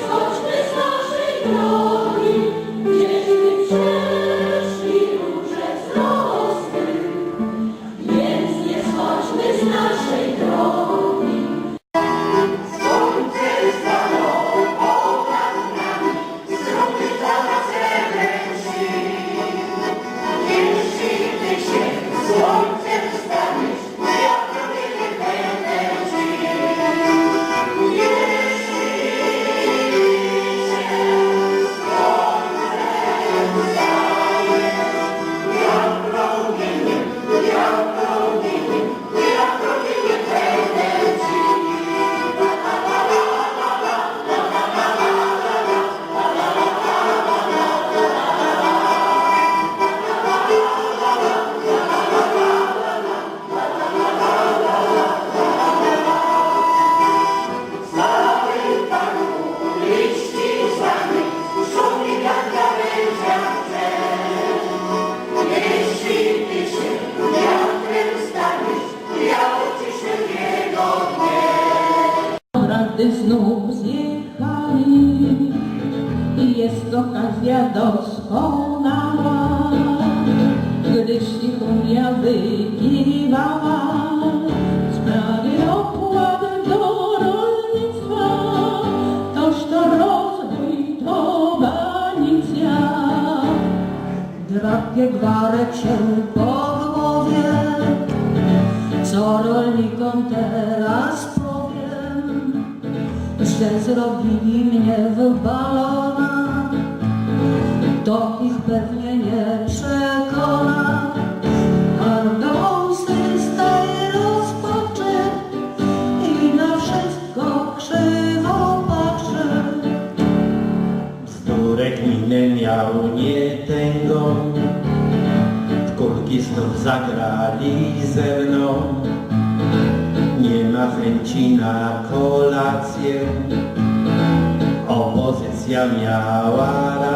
що ж ти. Polaków zjechali i jest okazja doskonała, gdyż ich Unia wykiwała w sprawie opłat do rolnictwa. Toż to rozwój, to banicja. Drapie gwarek się po głowie, co rolnikom powiem, że zrobili mnie w balona, to ich pewnie nie przekona. Argosy z tej rozpaczy i na wszystko krzywo patrzy. Bzdurek minę miał nie tęgą, w kulki znów zagrali ze mną. Ma chęci na kolację, opozycja miała rację.